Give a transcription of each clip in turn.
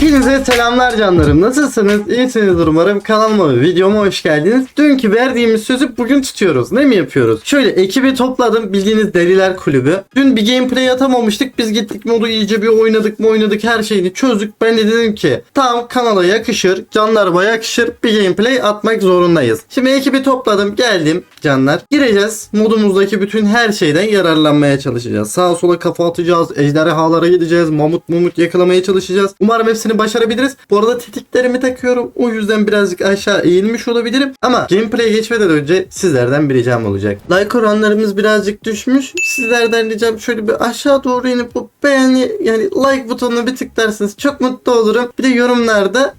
Hepinize selamlar canlarım. Nasılsınız? İyisinizdir umarım. Kanalıma ve videoma hoş geldiniz. Dünkü verdiğimiz sözü bugün tutuyoruz. Ne mi yapıyoruz? Şöyle ekibi topladım. Bildiğiniz Deliler Kulübü. Dün bir gameplay atamamıştık. Biz gittik modu iyice bir oynadık mı oynadık her şeyini çözdük. Ben de dedim ki tam kanala yakışır. Canlarıma yakışır. Bir gameplay atmak zorundayız. Şimdi ekibi topladım. Geldim canlar. Gireceğiz. Modumuzdaki bütün her şeyden yararlanmaya çalışacağız. Sağa sola kafa atacağız. Ejderhalara gideceğiz. Mamut mumut yakalamaya çalışacağız. Umarım hepsini başarabiliriz. Bu arada tetiklerimi takıyorum. O yüzden birazcık aşağı eğilmiş olabilirim. Ama gameplay'e geçmeden önce sizlerden bir ricam olacak. Like oranlarımız birazcık düşmüş. Sizlerden ricam şöyle bir aşağı doğru inip bu beğeni yani like butonuna bir tıklarsınız. Çok mutlu olurum. Bir de yorumlarda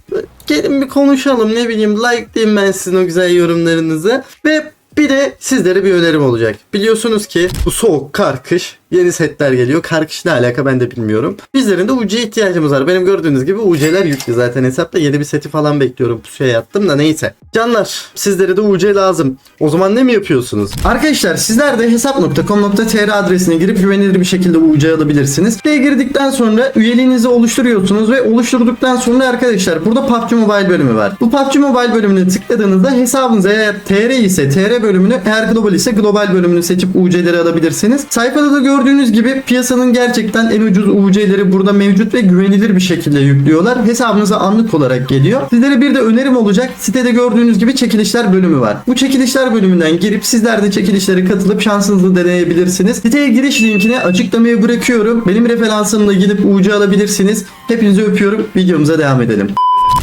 gelin bir konuşalım ne bileyim like diyeyim ben sizin o güzel yorumlarınızı. Ve bir de sizlere bir önerim olacak. Biliyorsunuz ki bu soğuk, kar, kış yeni setler geliyor. Kar kış ne alaka ben de bilmiyorum. Bizlerin de UC ihtiyacımız var. Benim gördüğünüz gibi UC'ler yüklü zaten hesapta. Yeni bir seti falan bekliyorum. Pusuya yattım da neyse. Canlar sizlere de UC lazım. O zaman ne mi yapıyorsunuz? Arkadaşlar sizler de hesap.com.tr adresine girip güvenilir bir şekilde UC alabilirsiniz. Siteye girdikten sonra üyeliğinizi oluşturuyorsunuz ve oluşturduktan sonra arkadaşlar burada PUBG Mobile bölümü var. Bu PUBG Mobile bölümüne tıkladığınızda hesabınıza eğer TR ise TR bölümünü eğer global ise global bölümünü seçip UC'leri alabilirsiniz. Sayfada da gördüğünüz gibi piyasanın gerçekten en ucuz UC'leri burada mevcut ve güvenilir bir şekilde yüklüyorlar. Hesabınıza anlık olarak geliyor. Sizlere bir de önerim olacak. Sitede gördüğünüz gibi çekilişler bölümü var. Bu çekilişler bölümünden girip sizler de çekilişlere katılıp şansınızı deneyebilirsiniz. Siteye giriş linkini açıklamaya bırakıyorum. Benim referansımla gidip UC alabilirsiniz. Hepinizi öpüyorum. Videomuza devam edelim.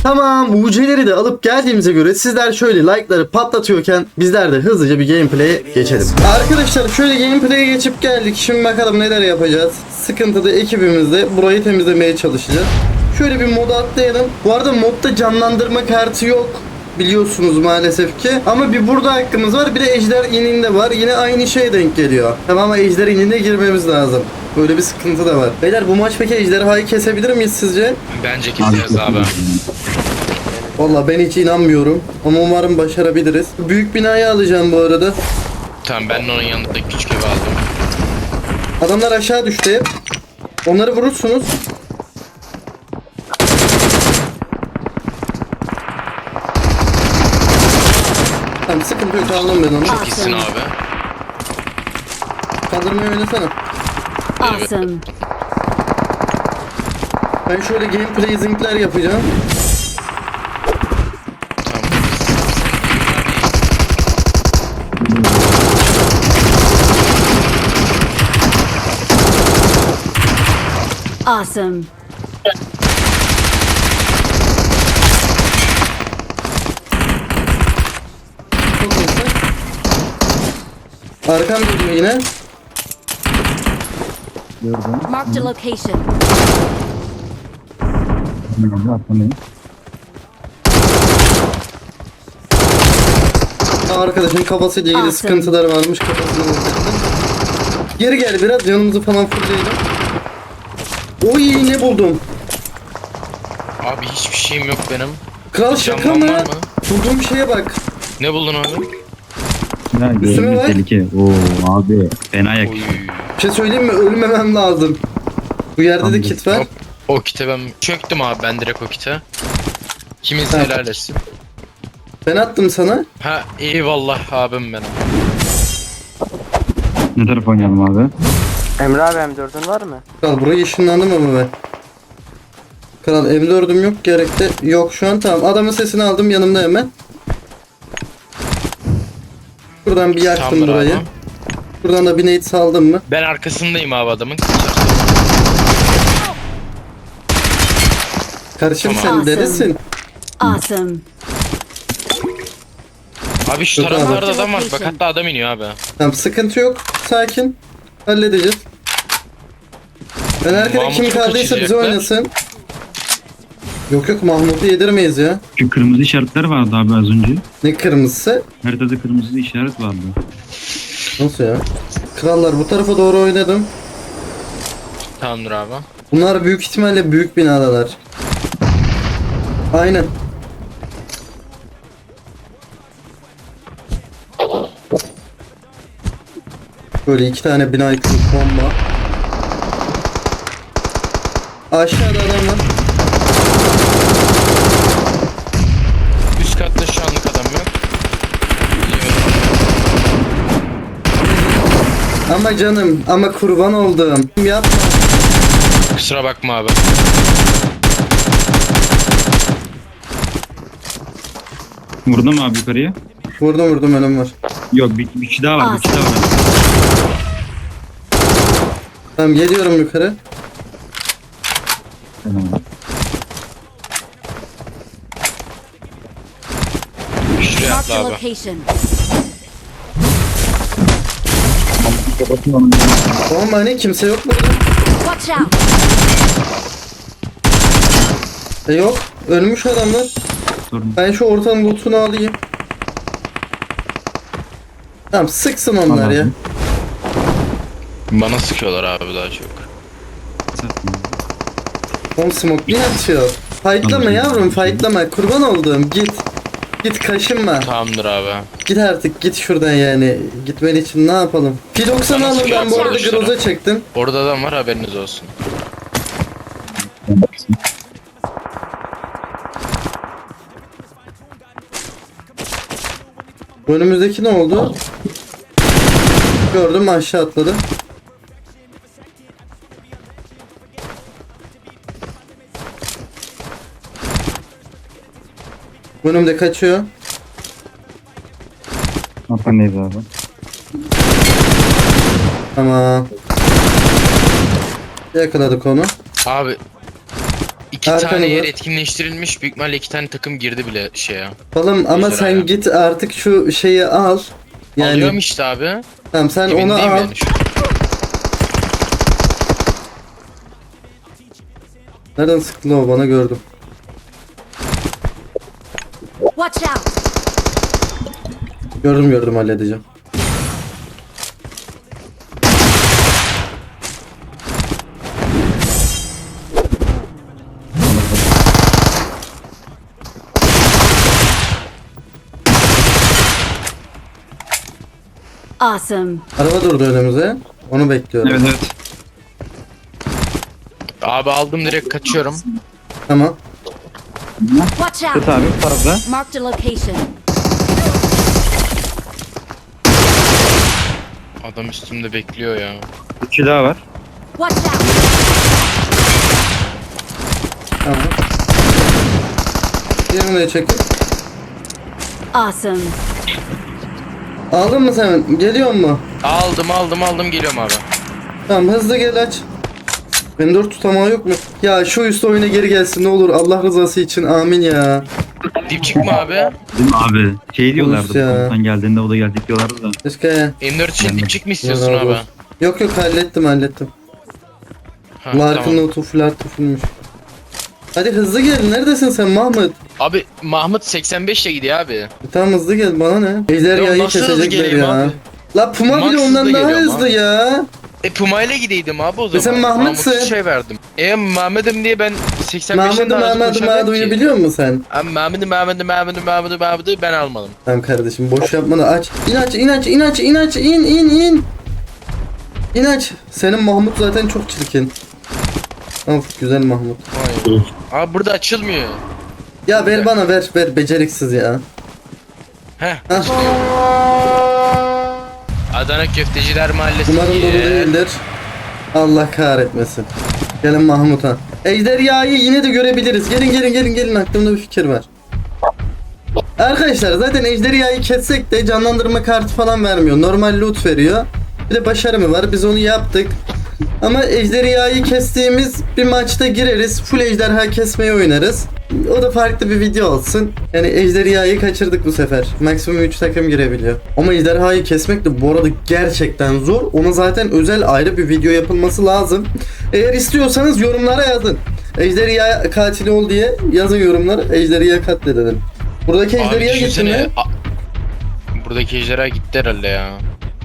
Tamam UC'leri de alıp geldiğimize göre sizler şöyle like'ları patlatıyorken bizler de hızlıca bir gameplay'e geçelim. Arkadaşlar şöyle gameplay'e geçip geldik. Şimdi bakalım neler yapacağız. Sıkıntıda ekibimizde burayı temizlemeye çalışacağız. Şöyle bir moda atlayalım. Bu arada modda canlandırma kartı yok biliyorsunuz maalesef ki. Ama bir burada hakkımız var. Bir de ejder ininde var. Yine aynı şeye denk geliyor. Tamam ama ejder inine girmemiz lazım. Böyle bir sıkıntı da var. Beyler bu maç peki ejderhayı kesebilir miyiz sizce? Bence keseriz abi. Valla ben hiç inanmıyorum. Ama umarım başarabiliriz. Büyük binayı alacağım bu arada. Tamam ben de onun yanındaki küçük evi aldım. Adamlar aşağı düştü hep. Onları vurursunuz. Tamam sıkıntı yok aldım ben onu. Çok iyisin abi. Kaldırmayı oynasana. Awesome. Ben şöyle gameplay zinkler yapacağım. Awesome. Çok iyisin. Arkam geliyor yine. Marked a location. Aa, Arkadaşın kafasıyla ilgili Awesome. sıkıntıları varmış kafasını vuracaktım. Geri gel biraz canımızı falan fırlayalım. Oy ne buldum. Abi hiçbir şeyim yok benim. Kral şaka mı? var mı? Bulduğum şeye bak. Ne buldun abi? Ya Üstüme gördüm bak. tehlike. Oo abi fena yak. Oy. Bir şey söyleyeyim mi? Ölmemem lazım. Bu yerde de Anladım. kit var. Hop, o kite ben çöktüm abi ben direkt o kite. Kimiz Ha. helal etsin. Ben attım sana. Ha eyvallah abim benim. Ne taraf oynayalım abi? Emre abi M4'ün var mı? Kral burayı ışınlandım ama ben. Kral M4'üm yok gerekte. Yok şu an tamam. Adamın sesini aldım yanımda hemen. Buradan bir yaktım Tamamdır burayı. abi. Buradan da bir nade saldım mı? Ben arkasındayım abi adamın. Karışım Tamam. sen delisin. Awesome. Abi şu Yok taraflarda abi. adam var. Bak hatta adam iniyor abi. Tamam sıkıntı yok. Sakin. Halledeceğiz. Ben arkada Mahmut'u kim kaldıysa bize kaçıracaklar. oynasın. Yok yok Mahmut'u yedirmeyiz ya. Şu kırmızı işaretler vardı abi az önce. Ne kırmızısı? Haritada kırmızı işaret vardı. Nasıl ya? Krallar bu tarafa doğru oynadım. Tamamdır abi. Bunlar büyük ihtimalle büyük binadalar. Aynen. Böyle iki tane bina yıkılıp bomba. Aşağıda adam var. üst katta şu anlık adam yok. Biliyorum. Ama canım ama kurban oldum. Yapma. Kusura bakma abi. Vurdun mu abi yukarıya? Vurdum vurdum önüm var. Yok bir, bir kişi daha var. Bir kişi daha var. Tamam geliyorum yukarı. Tamam. Şuraya Marked atla abi. location. Oğlum hani kimse yok burada. Watch out! E yok. Ölmüş adamlar. Sorun. Ben şu ortanın lootunu alayım. Tamam sıksın onlar Tamam. ya. Bana sıkıyorlar abi daha çok. Oğlum smoke ne atıyor? Fightlama Tamam. yavrum fightlama. Kurban olduğum git. Git kaşınma. Tamamdır abi. Git artık git şuradan yani. Gitmen için ne yapalım? P90 Bana alın ben bu arada groza çektim. Orada adam var haberiniz olsun. Bu Önümüzdeki ne oldu? Gördüm aşağı atladı. Önümde kaçıyor. Hastandeyiz abi. Tamam. Yakaladık onu. Abi iki Arkanı tane yer ver. etkinleştirilmiş. Büyük ihtimalle iki tane takım girdi bile şeye. Balım ama sen ya. git artık şu şeyi al. Yani Alıyorum işte abi. tamam sen onu Dibindeyim al. yani şu. Nereden sıktı o bana gördüm. Watch out! Gördüm gördüm halledeceğim. Awesome. Araba durdu önümüze. Onu bekliyorum. Evet evet. Abi aldım direkt kaçıyorum. Tamam. Watch Tut out! abi bu tarafta. Marked a location. Adam üstümde bekliyor ya. Kişi daha var. Watch out! Tamam. Diğerini de çekip. Awesome. Aldın mı sen? Geliyor mu? Aldım aldım aldım geliyorum abi. Tamam hızlı gel aç. Dört tutamağı yok mu? Ya şu üst oyuna geri gelsin ne olur Allah rızası için amin ya. Dip çıkma abi. Değil mi abi? Şey diyorlardı. ya. Komutan geldiğinde o da geldik diyorlardı da. Keşke ya. M4 için dip çık mı istiyorsun razı abi? Yok yok hallettim hallettim. Ha, Lark'ın tamam. notu fular tufulmuş. Hadi hızlı gel. Neredesin sen Mahmut? Abi Mahmut 85 ile gidiyor abi. Tamam hızlı gel bana ne? Ejder Ya yayı nasıl hızlı kesecekler geleyim ya. abi? La Puma Max bile hızlı ondan daha hızlı abi. ya. E Puma ile gideydim abi o zaman. sen Mahmut'sun. Mahmut'a şey verdim. E Mahmut'um diye ben 85'ten Mahmut'u daha hızlı Mahmut'u koşamam Mahmut'u ki. biliyor musun sen? Abi Mahmut'u Mahmut'u Mahmut'u Mahmut'u Mahmut'u ben almadım. Tamam kardeşim boş yapma da aç. İn aç in aç in aç in aç in in in. İn aç. Senin Mahmut zaten çok çirkin. Of güzel Mahmut. Vay. Abi burada açılmıyor. Ya ver bana ver ver beceriksiz ya. Heh. Hah. Adana Köfteciler Mahallesi. Umarım dolu değildir. Allah kahretmesin. Gelin Mahmut'a. Ejderhayı yine de görebiliriz. Gelin gelin gelin gelin aklımda bir fikir var. Arkadaşlar zaten ejderhayı kessek de canlandırma kartı falan vermiyor. Normal loot veriyor. Bir de başarı mı var? Biz onu yaptık. Ama ejderhayı kestiğimiz bir maçta gireriz. Full ejderha kesmeyi oynarız. O da farklı bir video olsun. Yani ejderhayı kaçırdık bu sefer. Maksimum 3 takım girebiliyor. Ama ejderhayı kesmek de bu arada gerçekten zor. Ona zaten özel ayrı bir video yapılması lazım. Eğer istiyorsanız yorumlara yazın. Ejderha katili ol diye yazın yorumlara. Ejderha katledelim. Buradaki ejderha gitti mi? Buradaki ejderha gitti herhalde ya.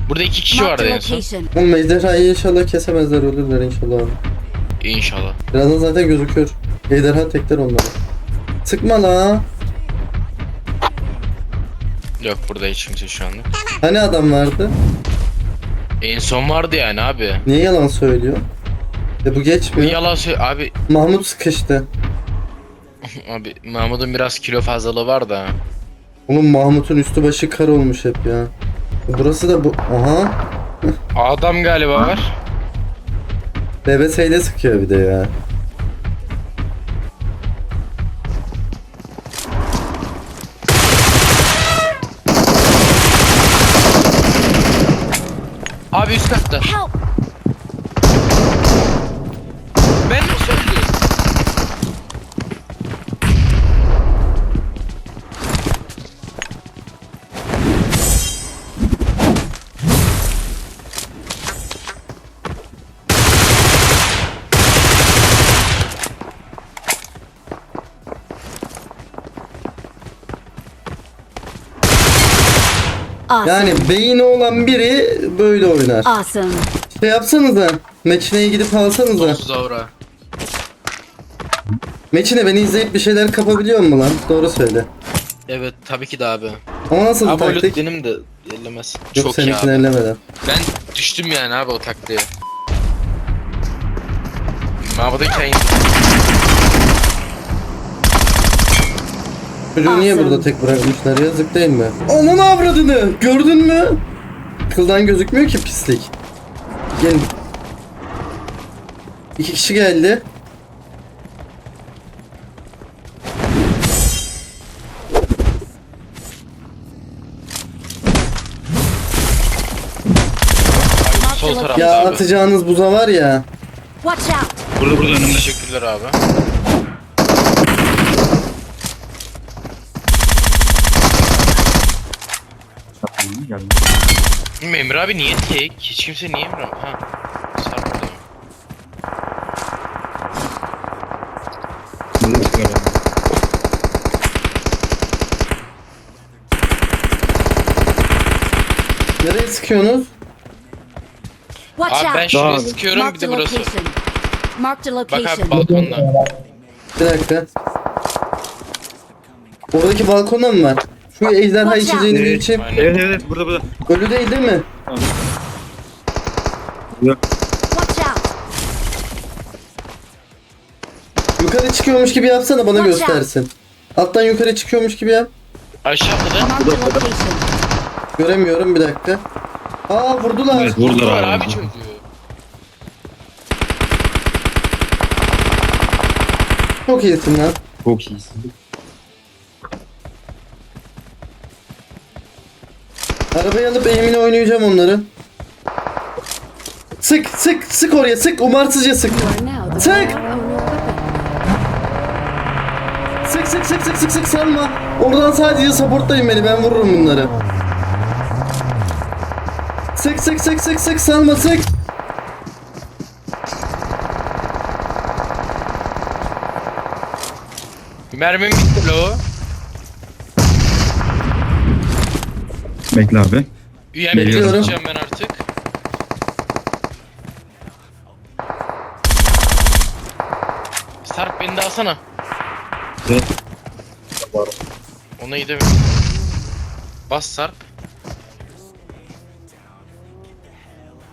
Burada iki kişi vardı en son. Oğlum ejderhayı inşallah kesemezler ölürler inşallah. İnşallah. Birazdan zaten gözüküyor. Ejderha tekler onları. Sıkma la. Yok burada hiç kimse şu anda. Hani adam vardı? En son vardı yani abi. Niye yalan söylüyor? E bu Bu geçmiyor. yalan söyle abi. Mahmut sıkıştı. Abi Mahmut'un biraz kilo fazlalığı var da. Oğlum Mahmut'un üstü başı kar olmuş hep ya. Burası da bu. Aha. Adam galiba var. BBS'yle sıkıyor bir de ya. Abi üst katta. Help! Awesome. Yani beyni olan biri böyle oynar. Awesome. Şey yapsanıza. Meçine'ye gidip alsanıza. Aura. Meçine beni izleyip bir şeyler kapabiliyor mu lan? Doğru söyle. Evet tabii ki de abi. Ama nasıl Abi taktik? benim de ellemez. Yok Çok iyi seninkini abi. ellemeden. Ben düştüm yani abi o taktiğe. Mabadayken Çocuğu niye Awesome. burada tek bırakmışlar yazık değil mi? Onun avradını gördün mü? Kıldan gözükmüyor ki pislik. Gelin. İki kişi geldi. sol tarafta Ya abi. atacağınız buza var ya. Watch out! Burada burada önümde. Teşekkürler abi. Tamam, geldim. Emre abi niye tek? Hiç kimse niye Emre abi? Ha. Nereye sıkıyorsunuz? Watch Abi ben out! şuraya Daha- sıkıyorum bir Marked de a burası. location. Marked a Bak abi location. balkonda. Bir dakika. Oradaki balkonda mı var? Şu ejderha out. içeceğini bir Evet. içeyim. Aynen. Evet evet burada burada. Ölü değil değil mi? Watch out! Yukarı çıkıyormuş gibi yapsana bana Watch out. göstersin. Alttan yukarı çıkıyormuş gibi yap. Aşağıda da. Marked a location. Göremiyorum bir dakika. Aa vurdular. Evet vurdular abi. abi çocuğu. Çok iyisin lan. Çok iyisin. Arabayı alıp eğimini oynayacağım onları. Sık sık sık oraya sık umarsızca sık. Sık. Sık sık sık sık sık sık salma. Oradan sadece supportlayın beni ben vururum bunları. Sık sık sık sık sık salma sık. Mermim bitti lo. Bekle abi. Üyemi Geliyorum. ben artık. Sarp beni de alsana. Evet. Ona gidemiyorum. Bas Sarp.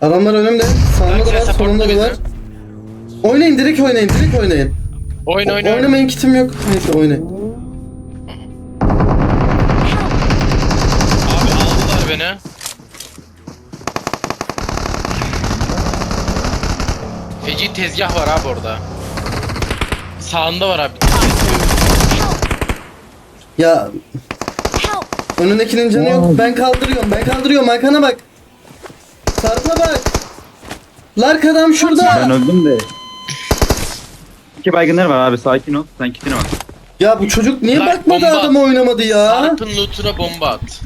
Adamlar önümde. Sağımda da Sen var supportla solumda da bizi. var. Oynayın direkt oynayın direkt oynayın. Oyna oyna. oyna. Oynamayın kitim yok. Neyse oynayın. Abi aldılar beni. Feci tezgah var abi orada. Sağında var abi. Ya önündekinin canı yok. Ben kaldırıyorum ben kaldırıyorum arkana bak. Sarpa bak. Lark adam Ben şurada. öldüm de. İki baygınlar var abi sakin ol. Sen kitine bak. Ya bu çocuk niye Lark bakmadı bomba. adama oynamadı ya? Sarp'ın lootuna bomba at.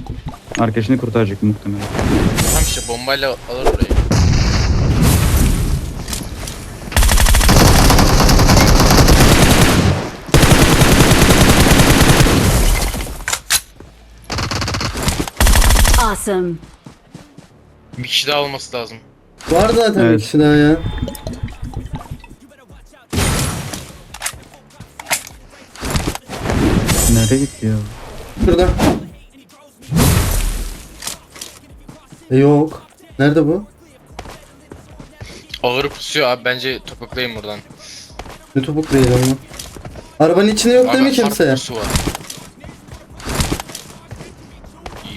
Arkadaşını kurtaracak muhtemelen. Tam işte bombayla alır orayı. Awesome. Bir kişi daha olması lazım. Var zaten Evet. bir kişi daha ya. Nereye gitti ya? Şurada. E, yok. Nerede bu? Ağır pusuyor abi bence topuklayın buradan. Ne topuk değil ama. Arabanın içinde yok değil mi kimse? var.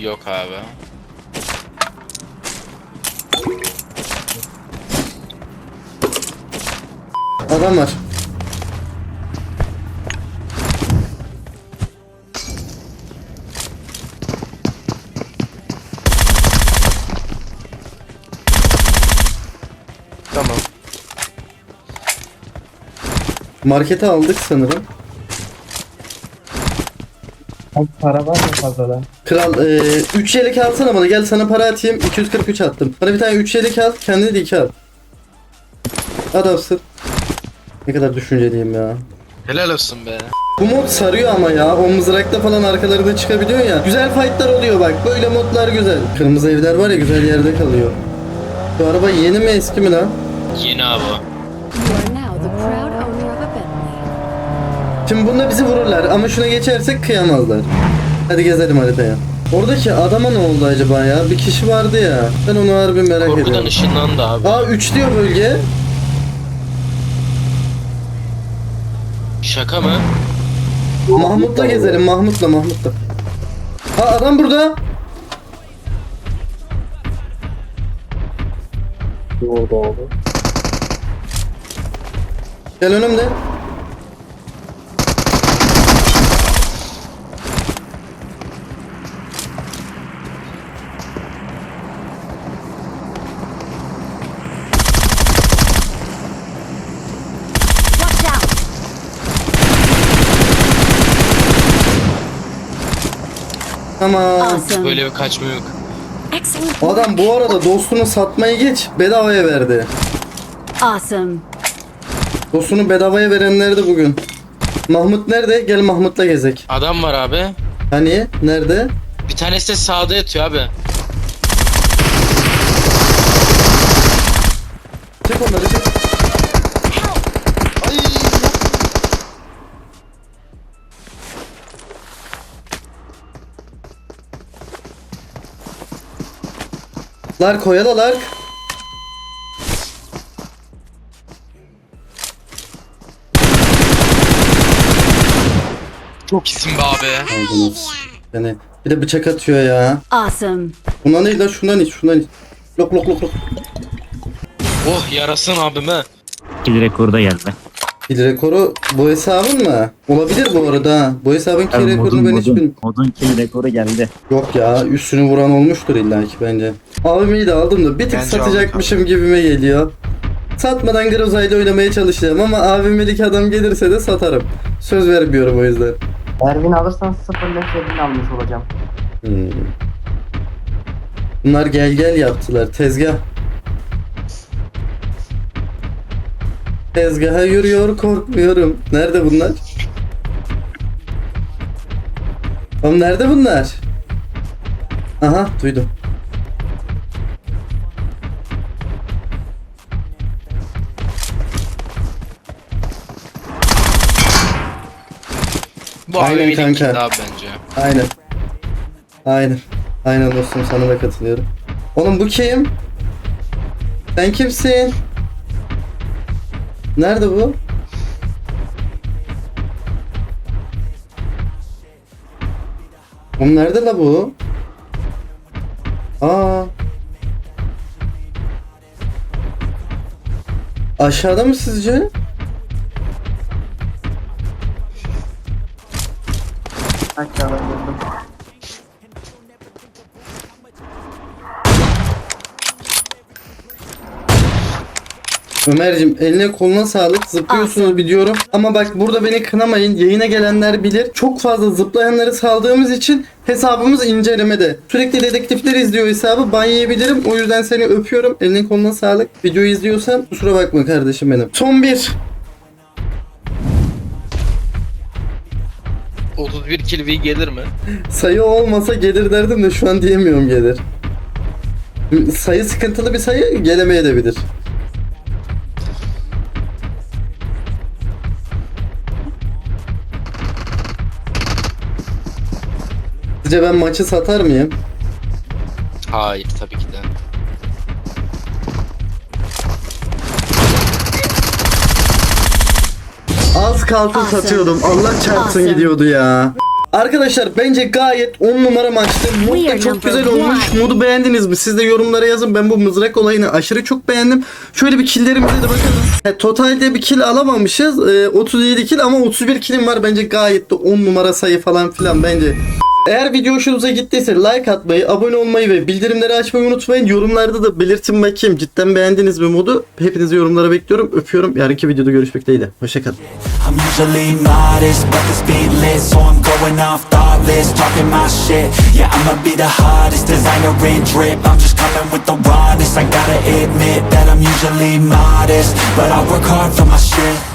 Yok abi. Adam var. Tamam. Markete aldık sanırım. Abi para var mı fazladan? Kral 3 yelek alsana bana gel sana para atayım 243 attım. Bana bir tane 3 yelek al kendine de 2 al. Adamsın. Ne kadar düşünceliyim ya. Helal olsun be. Bu mod sarıyor ama ya. O mızrakta falan arkalarında çıkabiliyor ya. Güzel fightlar oluyor bak. Böyle modlar güzel. Kırmızı evler var ya güzel yerde kalıyor. Bu araba yeni mi eski mi lan? Yeni abi. Şimdi bunda bizi vururlar ama şuna geçersek kıyamazlar. Hadi gezelim haritaya. Oradaki adama ne oldu acaba ya? Bir kişi vardı ya. Ben onu harbi merak Korkudan ediyorum. ışınlandı abi. Aa 3 diyor bölge. Şaka mı? Mahmut'la gezelim. Mahmut'la Mahmut'la. Aa adam burada. Orada oldu. Gel önümde. Awesome. Böyle bir kaçma yok. Excellent. Adam bu arada dostunu satmayı geç bedavaya verdi. Awesome. Dostunu bedavaya verenler de bugün. Mahmut nerede? Gel Mahmut'la gezek. Adam var abi. Hani? Nerede? Bir tanesi de sağda yatıyor abi. Çek onları çek. Lark koyala Lark. Çok isim be abi. Aldınız. Yani bir de bıçak atıyor ya. Awesome. Bundan değil lan şundan iç şundan iç. Lok lok lok lok. Oh yarasın abime. İki rekorda geldi. Bir rekoru bu hesabın mı? Olabilir bu arada. ha. Bu hesabın ki rekorunu ben hiç bilmiyorum. modun kill rekoru geldi. Yok ya üstünü vuran olmuştur illa ki bence. Abimi de aldım da bir tık Bence satacakmışım gibime geliyor. Satmadan Groza ile oynamaya çalışacağım ama abimdeki adam gelirse de satarım. Söz vermiyorum o yüzden. Ervin alırsan sıfır nefredini almış olacağım. Hmm. Bunlar gel gel yaptılar tezgah. Tezgaha yürüyor korkmuyorum. Nerede bunlar? Oğlum nerede bunlar? Aha duydum. Bu Aynen abime kanka. bence. Aynen. Aynen. Aynen dostum sana da katılıyorum. Oğlum bu kim? Sen kimsin? Nerede bu? Oğlum nerede la bu? Aa. Aşağıda mı sizce? Aşağıda gördüm. Ömer'cim eline koluna sağlık. Zıplıyorsunuz biliyorum. Ama bak burada beni kınamayın. Yayına gelenler bilir. Çok fazla zıplayanları saldığımız için hesabımız incelemede. Sürekli dedektifler izliyor hesabı. Ban yiyebilirim. O yüzden seni öpüyorum. Eline koluna sağlık. Videoyu izliyorsan kusura bakma kardeşim benim. Son bir. 31 kill V gelir mi? sayı olmasa gelir derdim de şu an diyemiyorum gelir. Sayı sıkıntılı bir sayı gelemeyebilir Sizce ben maçı satar mıyım? Hayır tabii ki de. Az kalsın Awesome. satıyordum. Allah çarpsın Awesome. gidiyordu ya. Arkadaşlar bence gayet 10 numara maçtı. Mod da çok güzel olmuş. Modu beğendiniz mi? Siz de yorumlara yazın. Ben bu mızrak olayını aşırı çok beğendim. Şöyle bir killlerimize de bakalım. He, totalde bir kill alamamışız. Ee, 37 kill ama 31 killim var. Bence gayet de 10 numara sayı falan filan bence. Eğer video hoşunuza gittiyse like atmayı, abone olmayı ve bildirimleri açmayı unutmayın. Yorumlarda da belirtin bakayım. Cidden beğendiniz mi modu? Hepinizi yorumlara bekliyorum. Öpüyorum. Yarınki videoda görüşmek dileğiyle. Hoşçakalın. I'm usually modest, but the speed lit, so I'm going off thoughtless, talking my shit. Yeah, I'ma be the hottest designer in drip. I'm just coming with the rawness. I gotta admit that I'm usually modest, but I work hard for my shit.